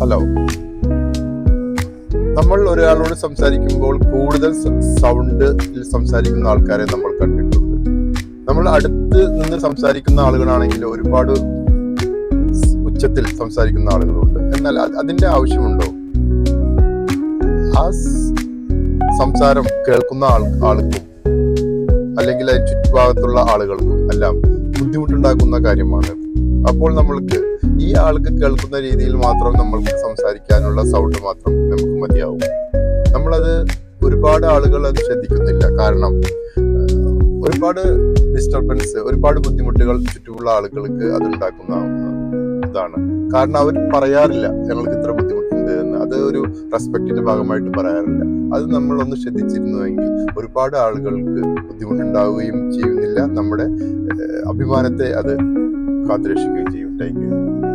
Hello നമ്മൾ ഒരാളോട് സംസാരിക്കുമ്പോൾ കൂടുതൽ സൗണ്ടിൽ സംസാരിക്കുന്ന ആൾക്കാരെ നമ്മൾ കണ്ടിട്ടുണ്ട്. നമ്മൾ അടുത്ത് നിന്ന് സംസാരിക്കുന്ന ആളുകളാണെങ്കിൽ ഒരുപാട് ഉച്ചത്തിൽ സംസാരിക്കുന്ന ആളുകളുണ്ട്. എന്നാൽ അത് അതിന്റെ ആവശ്യമുണ്ടോ? ആ സംസാരം കേൾക്കുന്ന ആൾ ആൾക്കും അല്ലെങ്കിൽ അതിന് ചുറ്റുഭാഗത്തുള്ള ആളുകൾക്കും എല്ലാം ബുദ്ധിമുട്ടുണ്ടാക്കുന്ന കാര്യമാണ്. അപ്പോൾ നമ്മൾക്ക് ഈ ആൾക്ക് കേൾക്കുന്ന രീതിയിൽ മാത്രം നമ്മൾക്ക് സംസാരിക്കാനുള്ള സൗണ്ട് മാത്രം നമുക്ക് മതിയാവും. നമ്മളത് ഒരുപാട് ആളുകൾ അത് ശ്രദ്ധിക്കുന്നില്ല. കാരണം ഒരുപാട് ഡിസ്റ്റർബൻസ് ഒരുപാട് ബുദ്ധിമുട്ടുകൾ ചുറ്റുമുള്ള ആളുകൾക്ക് അത് ഉണ്ടാക്കുന്ന ഇതാണ്. കാരണം അവർ പറയാറില്ല ഞങ്ങൾക്ക് ഇത്ര ബുദ്ധിമുട്ടുണ്ട് എന്ന്. അത് ഒരു റെസ്പെക്റ്റിന്റെ ഭാഗമായിട്ട് പറയാറില്ല. അത് നമ്മൾ ഒന്ന് ശ്രദ്ധിച്ചിരുന്നുവെങ്കിൽ ഒരുപാട് ആളുകൾക്ക് ബുദ്ധിമുട്ടുണ്ടാവുകയും ചെയ്യുന്നില്ല. നമ്മുടെ അഭിമാനത്തെ അത് കാത്തുരക്ഷിക്കുകയും ചെയ്യും. താങ്ക്